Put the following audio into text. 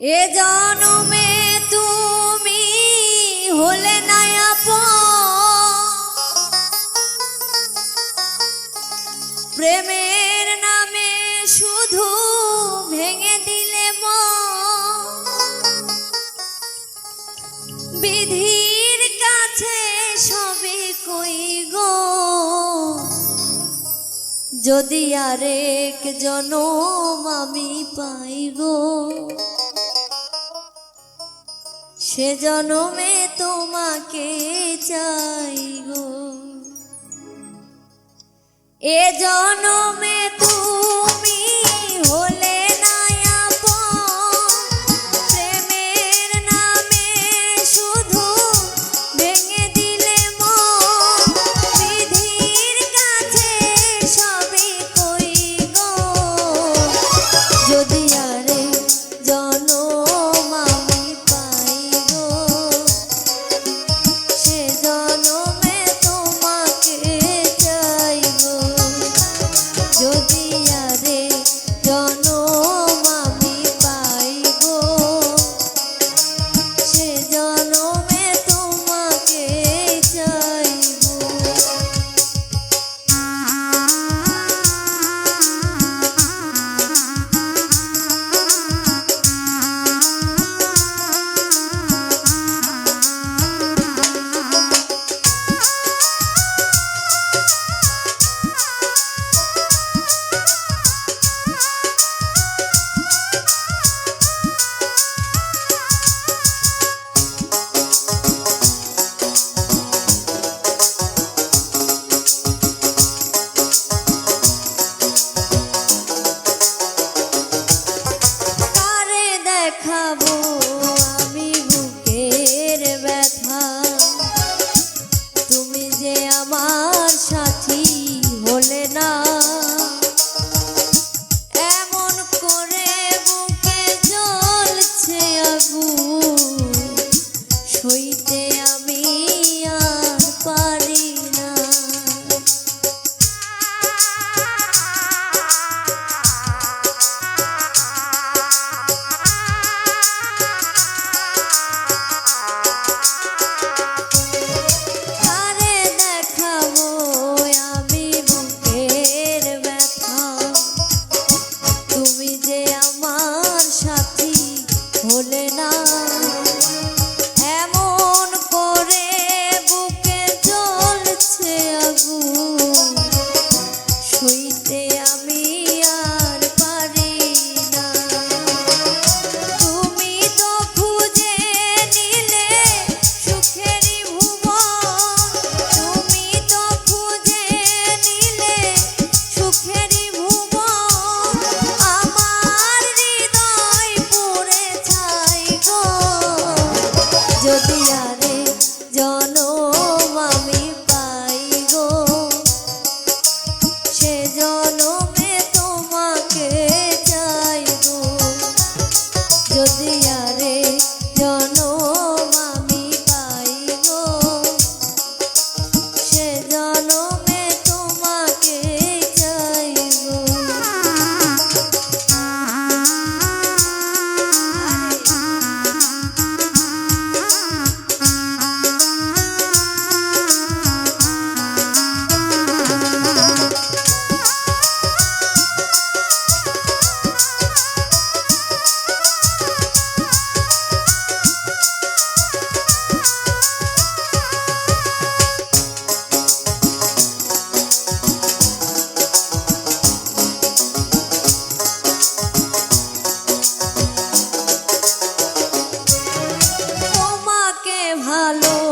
এ জনমে তুমি হলে না প্রেমের নামে শুধু ভেঙে দিলে মন। বিধির কাছে সবে কই গো? যদি আরেক জনম আমি পাই গো। সে জনমে তোমাকে চাই গো। এ জনমে তুমি হলে vou না regalo.